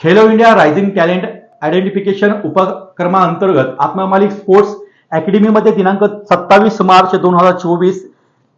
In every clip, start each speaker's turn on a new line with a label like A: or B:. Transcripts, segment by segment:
A: Khelo India rising talent identification उपक्रमाअंतर्गत Atma Malik sports अकॅडमीमध्ये दिनांक सत्तावीस मार्च दोन हजार चोवीस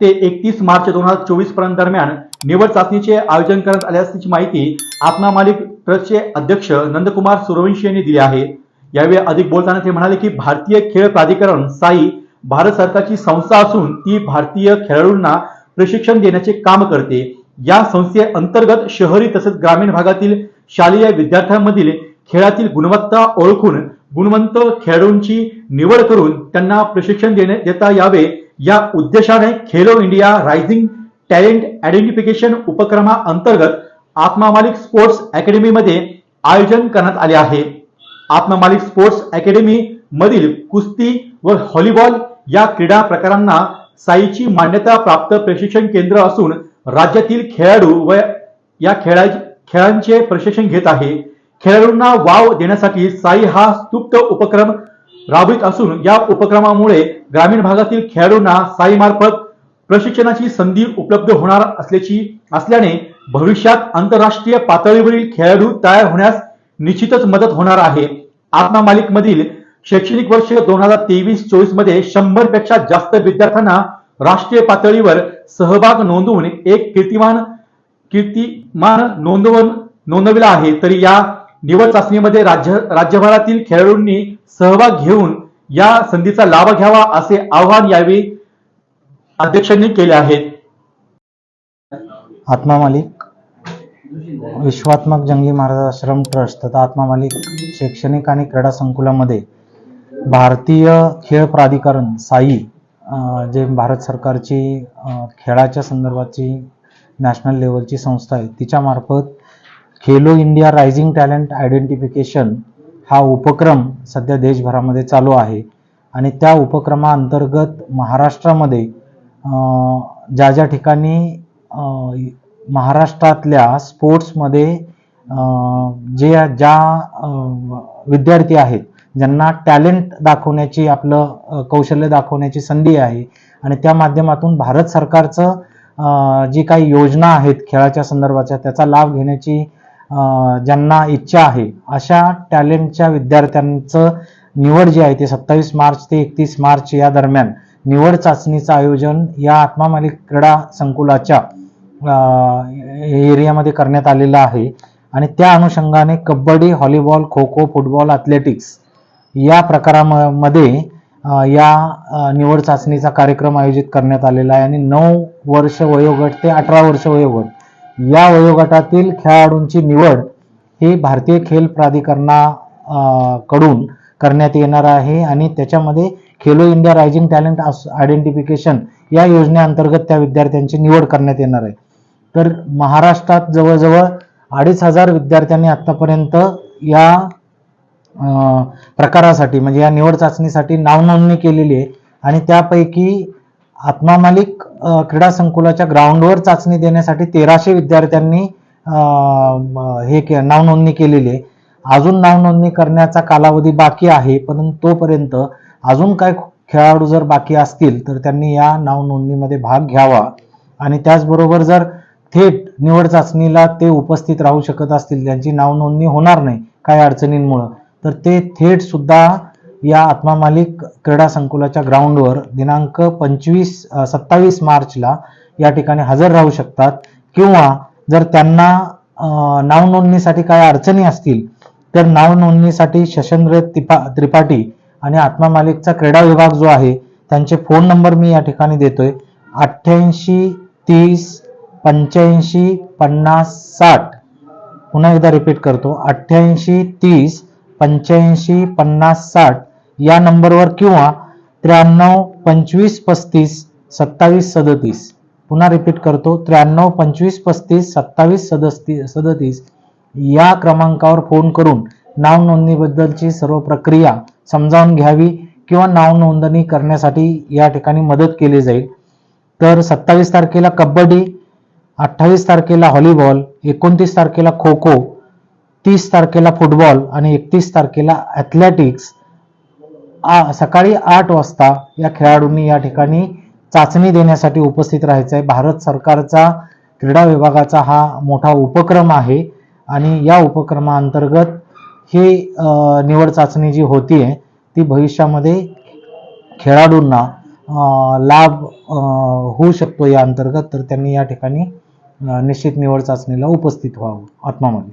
A: ते एकतीस मार्च दोन हजार चोवीसपर्यंत दरम्यान निवड चाचणीचे आयोजन करण्यात आले असल्याची माहिती आत्मा मालिक ट्रस्टचे अध्यक्ष नंदकुमार सूर्यवंशी यांनी दिली आहे. यावेळी अधिक बोलताना ते म्हणाले की भारतीय खेळ प्राधिकरण साई भारत सरकारची संस्था असून ती भारतीय खेळाडूंना प्रशिक्षण देण्याचे काम करते. या संस्थेअंतर्गत शहरी तसेच ग्रामीण भागातील शालेय विद्यार्थ्यांमधील खेळातील गुणवत्ता ओळखून गुणवंत खेळाडूंची निवड करून त्यांना प्रशिक्षण देणे देता यावे. या उद्देशाने Khelo India rising talent identification उपक्रमाअंतर्गत आत्मा मालिक स्पोर्ट्स अकॅडमीमध्ये आयोजन करण्यात आले आहे. आत्मामालिक स्पोर्ट्स अकॅडमी मधील कुस्ती व व्हॉलीबॉल या क्रीडा प्रकारांना साईची मान्यता प्राप्त प्रशिक्षण केंद्र असून राज्यातील खेळाडू व या खेळा खेळांचे प्रशिक्षण घेत आहे. खेळाडूंना वाव देण्यासाठी साई हा स्तुप्त उपक्रम राबवित असून या उपक्रमामुळे ग्रामीण भागातील खेळाडूंना साई मार्फत प्रशिक्षणाची संधी उपलब्ध होणार असल्याची असल्याने भविष्यात आंतरराष्ट्रीय पातळीवरील खेळाडू तयार होण्यास निश्चितच मदत होणार आहे. आत्मा मालिक मधील शैक्षणिक वर्ष दोन हजार तेवीस चोवीसमध्ये शंभरपेक्षा जास्त विद्यार्थ्यांना राष्ट्रीय पातळीवर सहभाग नोंदवून एक कीर्तिमान कीर्तिमान नोंदवून नोंदविला आहे तरी या निवड चाचणीमध्ये राज्य राज्यभरातील खेळाडूंनी सहभाग घेऊन या संधीचा लाभ घ्यावा असे आवाहन यावेळी अध्यक्षांनी केले आहे.
B: आत्मा मालिक विश्वात्मक जंगली महाराज आश्रम ट्रस्ट तथा आत्मा मालिक शैक्षणिक आणि क्रीडा संकुलामध्ये भारतीय खेळ प्राधिकरण साई जे भारत सरकारची खेळाच्या संदर्भाची नॅशनल लेवलची संस्था आहे. तिच्यामार्फत Khelo India rising talent identification हा उपक्रम सध्या देशभरामध्ये चालू आहे. आणि त्या उपक्रमाअंतर्गत महाराष्ट्रामध्ये ज्या ज्या ठिकाणी महाराष्ट्रातल्या स्पोर्ट्समध्ये जे ज्या विद्यार्थी आहेत ज्यांना टॅलेंट दाखवण्याची आपलं कौशल्य दाखवण्याची संधी आहे. आणि त्या माध्यमातून भारत सरकारचं जी काही योजना आहेत खेळाच्या संदर्भाच्या त्याचा लाभ घेण्याची ज्यांना इच्छा आहे अशा टॅलेंटच्या विद्यार्थ्यांचं निवड जी आहे ते सत्तावीस मार्च ते एकतीस मार्च या दरम्यान निवड चाचणीचं आयोजन या आत्मा मालिक क्रीडा संकुलाच्या एरियामध्ये करण्यात आलेलं आहे. आणि त्या अनुषंगाने kabaddi volleyball kho kho football athletics या प्रकारामध्ये या निवड चाचणीचा कार्यक्रम आयोजित करण्यात आलेला आहे आणि नऊ वर्ष वयोगट ते अठरा वर्ष वयोगट या वयोगटातील खेळाडूंची निवड ही भारतीय खेल प्राधिकरणा कडून करण्यात येणार आहे आणि त्याच्यामध्ये Khelo India rising talent identification या योजनेअंतर्गत त्या विद्यार्थ्यांची निवड करण्यात येणार आहे. तर महाराष्ट्रात जवळजवळ अडीच हजार विद्यार्थ्यांनी आतापर्यंत या प्रकारासाठी म्हणजे या निवड चाचणीसाठी नावनोंदणी केलेली आहे. आणि त्यापैकी आत्मा मालिक क्रीडा संकुलाच्या ग्राउंडवर चाचणी देण्यासाठी तेराशे विद्यार्थ्यांनी हे के नावनोंदणी केलेली आहे. अजून नावनोंदणी करण्याचा कालावधी बाकी आहे परंतु तोपर्यंत अजून काय खेळाडू जर बाकी असतील तर त्यांनी या नावनोंदणीमध्ये भाग घ्यावा. आणि त्याचबरोबर जर थेट निवड चाचणीला ते उपस्थित राहू शकत असतील त्यांची नावनोंदणी होणार नाही काही अडचणींमुळं. तर ते थेट सुद्धा या आत्मा मालिक क्रीडा संकुलाच्या ग्राउंडवर दिनांक पंचवीस सत्तावीस मार्चला या ठिकाणी हजर राहू शकतात. किंवा जर त्यांना नाव नावनोंदणीसाठी काय अडचणी असतील तर नावनोंदणीसाठी शशेंद्र त्रिपा त्रिपाठी आणि आत्मा मालिकचा क्रीडा विभाग जो आहे त्यांचे फोन नंबर मी या ठिकाणी देतोय. अठ्ठ्याऐंशी तीस पंच्याऐंशी पन्नास साठ. पुन्हा एकदा रिपीट करतो. अठ्ठ्याऐंशी तीस पंच्याऐंशी पन्नास साठ या नंबरवर किंवा त्र्याण्णव पंचवीस पस्तीस सत्तावीस सदतीस. पुन्हा रिपीट करतो. त्र्याण्णव पंचवीस पस्तीस सत्तावीस सदस्ती सदतीस या क्रमांकावर फोन करून नाव नोंदणीबद्दलची सर्व प्रक्रिया समजावून घ्यावी किंवा नाव नोंदणी करण्यासाठी या ठिकाणी मदत केली जाईल. तर सत्तावीस तारखेला कबड्डी अठ्ठावीस तारखेला व्हॉलीबॉल एकोणतीस तारखेला खो खो तीस तारखेला फुटबॉल आणि एकतीस तारखेला ॲथलेटिक्स आ सकाळी आठ वाजता या खेळाडूंनी या ठिकाणी चाचणी देण्यासाठी उपस्थित राहायचं आहे भारत सरकारचा क्रीडा विभागाचा हा मोठा उपक्रम आहे आणि या उपक्रमाअंतर्गत हे निवड चाचणी जी होतीये ती भविष्यामध्ये खेळाडूंना लाभ होऊ शकतो या अंतर्गत तर त्यांनी या ठिकाणी निश्चित निवड चाचणीला उपस्थित व्हावं. आत्मामध्ये